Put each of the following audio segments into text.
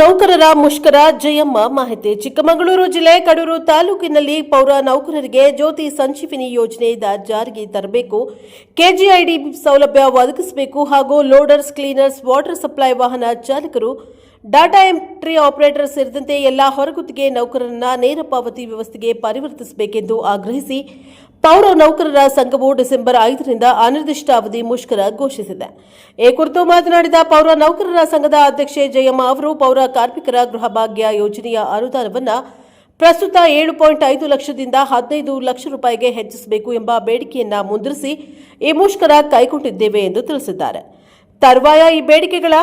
ನೌಕರರ ಮುಷ್ಕರ, ಜಯಮ್ಮ ಮಾಹಿತಿ. ಚಿಕ್ಕಮಗಳೂರು ಜಿಲ್ಲೆ ಕಡೂರು ತಾಲೂಕಿನಲ್ಲಿ ಪೌರ ನೌಕರರಿಗೆ ಜ್ಯೋತಿ ಸಂಜೀವಿನಿ ಯೋಜನೆಯಿಂದ ಜಾರಿಗೆ ತರಬೇಕು. ಕೆಜಿಐಡಿ ಸೌಲಭ್ಯ ಒದಗಿಸಬೇಕು ಹಾಗೂ ಲೋಡರ್ಸ್, ಕ್ಲೀನರ್ಸ್, ವಾಟರ್ ಸಪ್ಲೈ ವಾಹನ ಚಾಲಕರು ಡಾಟಾ ಎಂಟ್ರಿ ಆಪರೇಟರ್ ಸೇರಿದಂತೆ ಎಲ್ಲ ಹೊರಗುತ್ತಿಗೆ ನೌಕರರನ್ನ ನೇರ ಪಾವತಿ ವ್ಯವಸ್ಥೆಗೆ ಪರಿವರ್ತಿಸಬೇಕೆಂದು ಆಗ್ರಹಿಸಿ ಪೌರ ನೌಕರರ ಸಂಘವು ಡಿಸೆಂಬರ್ ಐದರಿಂದ ಅನಿರ್ದಿಷ್ಟ ಅವಧಿ ಮುಷ್ಕರ ಘೋಷಿಸಿದೆ. ಈ ಕುರಿತು ಮಾತನಾಡಿದ ಪೌರ ನೌಕರರ ಸಂಘದ ಅಧ್ಯಕ್ಷೆ ಜಯಮ್ಮ ಅವರು ಪೌರ ಕಾರ್ಮಿಕರ ಗೃಹ ಭಾಗ್ಯ ಯೋಜನೆಯ ಅನುದಾನವನ್ನು ಪ್ರಸ್ತುತ ಏಳು ಪಾಯಿಂಟ್ ಐದು ಲಕ್ಷದಿಂದ ಹದಿನೈದು ಲಕ್ಷ ರೂಪಾಯಿಗೆ ಹೆಚ್ಚಿಸಬೇಕು ಎಂಬ ಬೇಡಿಕೆಯನ್ನು ಮುಂದಿರಿಸಿ ಈ ಮುಷ್ಕರ ಕೈಗೊಂಡಿದ್ದೇವೆ ಎಂದು ತಿಳಿಸಿದ್ದಾರೆ. ತರುವಾಯ ಈ ಬೇಡಿಕೆಗಳ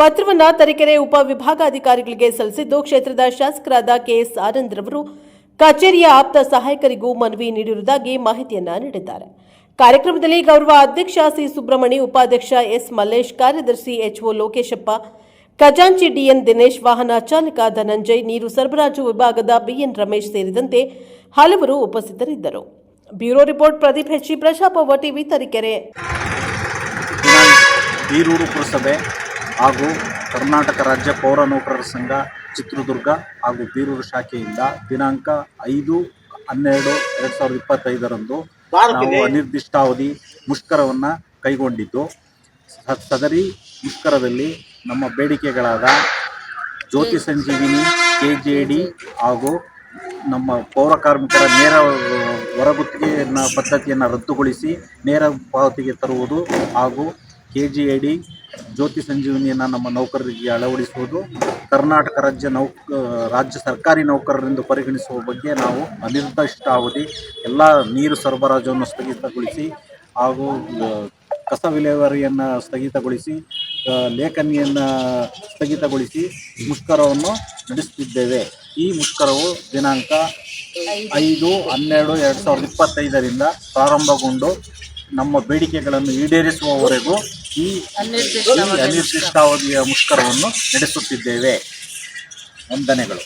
ಪತ್ರವನ್ನ ತರೀಕೆರೆ ಉಪವಿಭಾಗಾಧಿಕಾರಿಗಳಿಗೆ ಸಲ್ಲಿಸಿದ್ದು ಕ್ಷೇತ್ರದ ಶಾಸಕರಾದ ಕೆಎಸ್ ಆನಂದ್ ರವರು ಕಚೇರಿಯ ಆಪ್ತ ಸಹಾಯಕರಿಗೂ ಮನವಿ ನೀಡಿರುವುದಾಗಿ ಮಾಹಿತಿಯನ್ನ ನೀಡಿದ್ದಾರೆ. ಕಾರ್ಯಕ್ರಮದಲ್ಲಿ ಗೌರವ ಅಧ್ಯಕ್ಷ ಸಿ ಸುಬ್ರಹ್ಮಣಿ, ಉಪಾಧ್ಯಕ್ಷ ಎಸ್ ಮಲ್ಲೇಶ್, ಕಾರ್ಯದರ್ಶಿ ಎಚ್ಒ ಲೋಕೇಶಪ್ಪ, ಖಜಾಂಚಿ ಡಿಎನ್ ದಿನೇಶ್, ವಾಹನ ಚಾಲಕ ಧನಂಜಯ್, ನೀರು ಸರಬರಾಜು ವಿಭಾಗದ ಬಿಎನ್ ರಮೇಶ್ ಸೇರಿದಂತೆ ಹಲವರು ಉಪಸ್ಥಿತರಿದ್ದರು. ಬ್ಯೂರೋ ರಿಪೋರ್ಟ್ ಪ್ರದೀಪ್ ಹೆಚ್ಚಿ ಪ್ರಜಾಪವ ಟಿವಿ ತರೀಕೆರೆ. ಹಾಗೂ ಕರ್ನಾಟಕ ರಾಜ್ಯ ಪೌರ ನೌಕರರ ಸಂಘ ಚಿತ್ರದುರ್ಗ ಹಾಗೂ ಬೀರೂರು ಶಾಖೆಯಿಂದ ದಿನಾಂಕ ಐದು ಹನ್ನೆರಡು ಎರಡು ಸಾವಿರದ ಇಪ್ಪತ್ತೈದರಂದು ನಾವು ಅನಿರ್ದಿಷ್ಟಾವಧಿ ಮುಷ್ಕರವನ್ನು ಕೈಗೊಂಡಿದ್ದು. ಸದರಿ ಮುಷ್ಕರದಲ್ಲಿ ನಮ್ಮ ಬೇಡಿಕೆಗಳಾದ Jyothi Sanjeevini K J D ಹಾಗೂ ನಮ್ಮ ಪೌರ ಕಾರ್ಮಿಕರ ನೇರ ಹೊರಗುತ್ತಿಗೆಯನ್ನು ಪದ್ಧತಿಯನ್ನು ರದ್ದುಗೊಳಿಸಿ ನೇರ ಪಾವತಿಗೆ ತರುವುದು ಹಾಗೂ K G I D Jyothi ಸಂಜೀವಿನಿಯನ್ನು ನಮ್ಮ ನೌಕರರಿಗೆ ಅಳವಡಿಸುವುದು, ಕರ್ನಾಟಕ ರಾಜ್ಯ ನೌಕ, ರಾಜ್ಯ ಸರ್ಕಾರಿ ನೌಕರರೆಂದು ಪರಿಗಣಿಸುವ ಬಗ್ಗೆ ನಾವು ಅನಿರ್ದಿಷ್ಟ ಅವಧಿ ಎಲ್ಲ ನೀರು ಸರಬರಾಜನ್ನು ಸ್ಥಗಿತಗೊಳಿಸಿ ಹಾಗೂ ಕಸ ವಿಲೇವಾರಿಯನ್ನು ಸ್ಥಗಿತಗೊಳಿಸಿ ಲೇಖನಿಯನ್ನು ಸ್ಥಗಿತಗೊಳಿಸಿ ಮುಷ್ಕರವನ್ನು ನಡೆಸುತ್ತಿದ್ದೇವೆ. ಈ ಮುಷ್ಕರವು ದಿನಾಂಕ ಐದು ಹನ್ನೆರಡು ಎರಡು ಸಾವಿರದ ಇಪ್ಪತ್ತೈದರಿಂದ ಪ್ರಾರಂಭಗೊಂಡು ನಮ್ಮ ಬೇಡಿಕೆಗಳನ್ನು ಈಡೇರಿಸುವವರೆಗೂ ಈ ಅನಿರ್ದಿಷ್ಟಾವಧಿಯ ಮುಷ್ಕರವನ್ನು ನಡೆಸುತ್ತಿದ್ದೇವೆ. ವಂದನೆಗಳು.